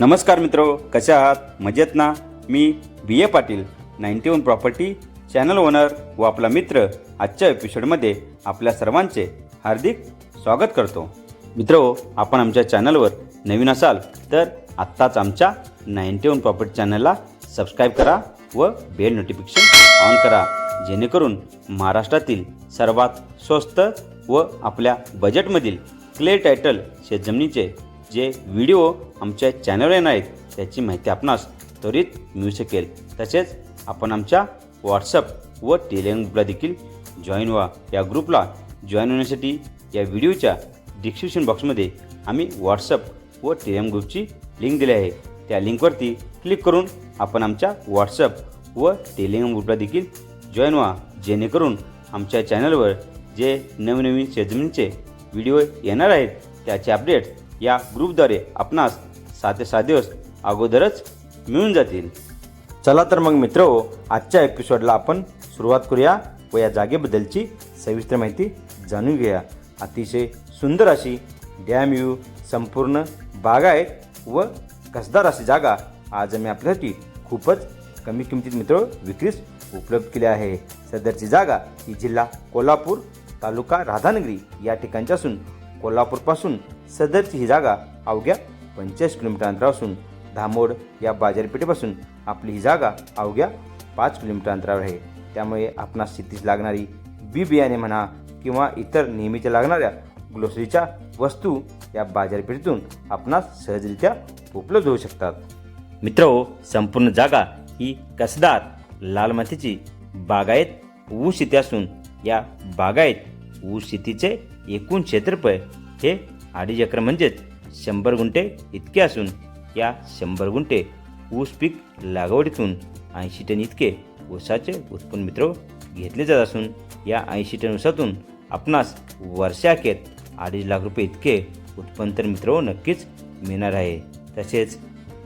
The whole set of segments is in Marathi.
नमस्कार मित्र कसे आहात? मजेत ना? मी B A Patil ninety one property channel owner व आपला मित्र आजच्या एपिसोडमध्ये आपल्या सर्वांचे हार्दिक स्वागत करतो. मित्र आपण आमच्या चॅनलवर नवीन असाल तर आत्ताच आमच्या नाईन्टी वन प्रॉपर्टी चॅनलला सबस्क्राईब करा व बेल नोटिफिकेशन ऑन करा जेणेकरून महाराष्ट्रातील सर्वात स्वस्त व आपल्या बजेटमधील क्ले टायटल शेतजमिनीचे जे व्हिडिओ आमच्या चॅनलवर येणार आहेत त्याची माहिती आपणास त्वरित मिळू शकेल. तसेच आपण आमच्या व्हॉट्सअप व टेलिग्राम ग्रुपला देखील जॉईन व्हा. या ग्रुपला जॉईन होण्यासाठी या व्हिडिओच्या डिस्क्रिप्शन बॉक्समध्ये आम्ही व्हॉट्सअप व टेलिग्राम ग्रुपची लिंक दिली आहे. त्या लिंकवरती क्लिक करून आपण आमच्या व्हॉट्सअप व टेलिग्राम ग्रुपला देखील जॉईन व्हा. जेणेकरून आमच्या चॅनलवर जे नवनवीन शेतजमिनीचे व्हिडिओ येणार आहेत त्याचे अपडेट्स या ग्रुपद्वारे आपणास सात ते सात दिवस अगोदरच मिळून जातील. चला तर मग मित्र हो, आजच्या एपिसोडला आपण सुरुवात करूया व या जागेबद्दलची सविस्तर माहिती जाणून घेऊया. अतिशय सुंदर अशी डॅम व्ह्यू संपूर्ण बागायत व कसदार अशी जागा आज आम्ही आपल्यासाठी खूपच कमी किमतीत मित्र हो, विक्रीस उपलब्ध केली आहे. सदरची जागा ही जिल्हा कोल्हापूर तालुका राधानगरी या ठिकाणची असून कोल्हापूरपासून सदरची ही जागा अवघ्या पंचवीस किलोमीटर अंतरावर असून धामोड या बाजारपेठेपासून आपली ही जागा अवघ्या पाच किलोमीटर अंतरावर आहे. त्यामुळे आपणास शेतीस लागणारी बी बियाणे म्हणा किंवा इतर नेहमीच्या लागणाऱ्या ग्लोसरीच्या वस्तू या बाजारपेठेतून आपणास सहजरित्या उपलब्ध होऊ शकतात. मित्र हो, संपूर्ण जागा ही कसदार लाल मातीची बागायत ऊस शेती असून या बागायत ऊस शेतीचे एकूण क्षेत्रफळ हे अडीच एकर म्हणजेच शंभर गुंठे इतके असून या शंभर गुंठे ऊस पीक लागवडीतून ऐंशी टन इतके ऊसाचे उत्पन्न मित्र घेतले जात असून या ऐंशी टन ऊसातून आपणास वर्षाखेर अडीच लाख रुपये इतके उत्पन्न तर मित्र हो नक्कीच मिळणार आहे. तसेच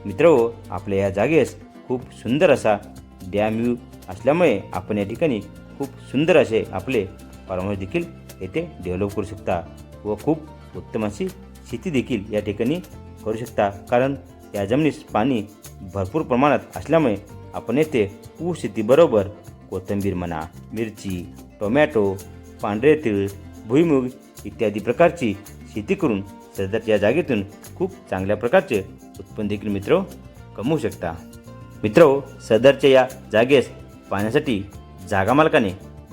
मित्र हो, आपल्या या जागेस खूप सुंदर असा डॅम व्ह्यू असल्यामुळे आपण या ठिकाणी खूप सुंदर असे आपले फार्महाऊस देखील येथे डेव्हलप करू शकता व खूप उत्तम अशी शेती देखील या ठिकाणी करू शकता. कारण या जमिनीस पाणी भरपूर प्रमाणात असल्यामुळे आपण येथे ऊस शेतीबरोबर कोथिंबीर म्हणा मिरची टोमॅटो पांढरे तीळ भुईमुग इत्यादी प्रकारची शेती करून सदरच्या जागेतून खूप चांगल्या प्रकारचे उत्पन्न देखील मित्र कमवू शकता. मित्र सदरच्या या जागेस पाण्यासाठी जागा मालकाने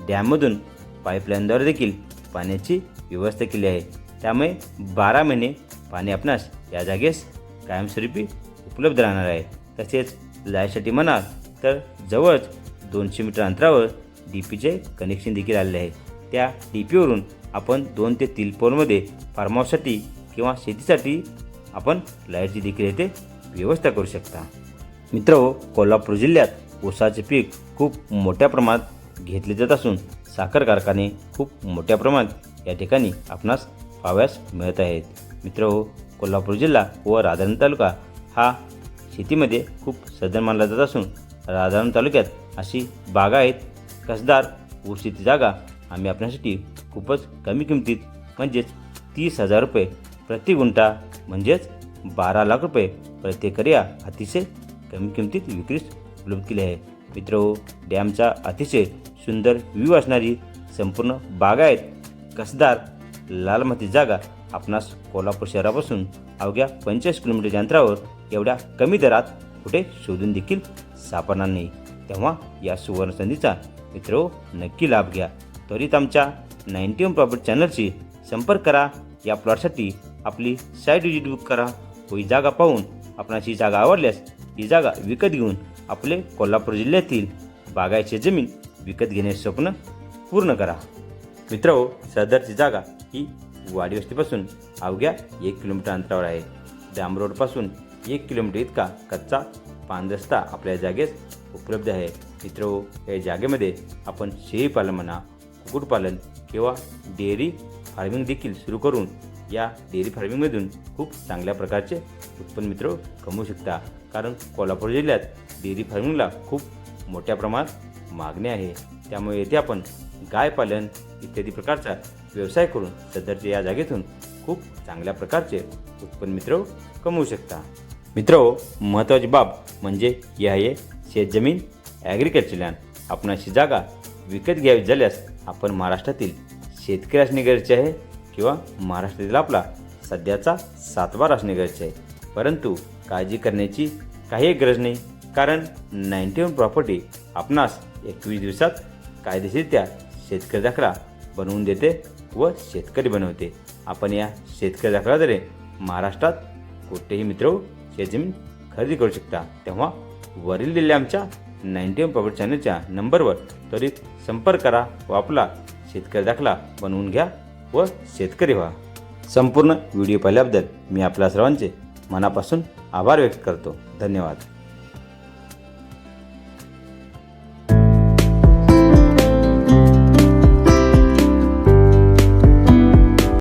डॅममधून पाईपलाईनद्वारे देखील पाण्याची व्यवस्था केली आहे. त्यामुळे बारा महिने पाणी आपणास या जागेस कायमस्वरूपी उपलब्ध राहणार आहे. तसेच लाईटसाठी म्हणाल तर जवळच दोनशे मीटर अंतरावर डी पीचे कनेक्शन देखील आलेले आहे. त्या डी पीवरून आपण दोन ते तीन पोलमध्ये फार्महाऊससाठी किंवा शेतीसाठी आपण लाईटची देखील येथे व्यवस्था करू शकता. मित्र हो, कोल्हापूर जिल्ह्यात ऊसाचे पीक खूप मोठ्या प्रमाणात घेतले जात असून साखर कारखाने खूप मोठ्या प्रमाणात या ठिकाणी आपणास पाहाव्यास मिळत आहेत. मित्र हो, कोल्हापूर जिल्हा व राधारण तालुका हा शेतीमध्ये खूप सदन मानला जात असून राधारण तालुक्यात अशी बागा आहेत. कसदार ऊस जागा आम्ही आपल्यासाठी खूपच कमी किमतीत म्हणजेच तीस हजार रुपये प्रति गुंठा म्हणजेच बारा लाख रुपये प्रत्येकऱ्या अतिशय कमी किमतीत विक्रीस उपलब्ध केली आहे. मित्र हो, डॅमचा अतिशय सुंदर व्ह्यू असणारी संपूर्ण बागा आहेत. कसदार लाल माती जागा आपणास कोल्हापूर शहरापासून अवघ्या पंचेचाळीस किलोमीटरच्या अंतरावर एवढ्या कमी दरात कुठे शोधून देखील सापडणार नाही. तेव्हा या सुवर्णसंधीचा मित्र हो, नक्की लाभ घ्या. त्वरित आमच्या नाईन्टी वन प्रॉपर्टी चॅनलशी संपर्क करा. या प्लॉटसाठी आपली साईट विजिट बुक करा. व ही जागा पाहून आपणास ही जागा आवडल्यास ही जागा विकत घेऊन आपले कोल्हापूर जिल्ह्यातील बागायची जमीन विकत घेण्याचे स्वप्न पूर्ण करा. मित्र हो, सदरची जागा ही वाडी वस्तीपासून अवघ्या एक किलोमीटर अंतरावर आहे. डॅम रोडपासून एक किलोमीटर इतका कच्चा पानरस्ता आपल्या जागेत उपलब्ध आहे. मित्र हो, या जागेमध्ये आपण शेळीपालन म्हणा कुक्कुटपालन किंवा डेअरी फार्मिंग देखील सुरू करून या डेअरी फार्मिंगमधून खूप चांगल्या प्रकारचे उत्पन्न मित्र हो, कमवू शकता. कारण कोल्हापूर जिल्ह्यात डेअरी फार्मिंगला खूप मोठ्या प्रमाणात मागणी आहे. त्यामुळे येथे आपण गाय पालन इत्यादी प्रकारचा व्यवसाय करून सदरच्या या जागेतून खूप चांगल्या प्रकारचे उत्पन्न मित्र कमवू शकता. मित्र हो, महत्त्वाची बाब म्हणजे हे आहे शेतजमीन ॲग्रिकल्चर लँड आपणाची जागा विकत घ्यावी झाल्यास आपण महाराष्ट्रातील शेतकरी असणे गरजेचे आहे किंवा महाराष्ट्रातील आपला सध्याचा सातबार असणे गरजेचे आहे. परंतु काळजी करण्याची काही गरज नाही कारण नाईन्टी वन प्रॉपर्टी आपणास एकवीस दिवसात कायदेशीरित्या शेतकरी दाखला बनवून देते व शेतकरी बनवते. आपण या शेतकरी दाखल्याद्वारे महाराष्ट्रात कुठेही मित्र शेतजमीन खरेदी करू शकता. तेव्हा वरील दिलेल्या आमच्या नाईन्टी वन प्रॉपर्टी चॅनलच्या नंबरवर त्वरित संपर्क करा व आपला शेतकरी दाखला बनवून घ्या व शेतकरी व्हा. संपूर्ण व्हिडिओ पाहिल्याबद्दल मी आपल्या सर्वांचे मनापासून आभार व्यक्त करतो. धन्यवाद.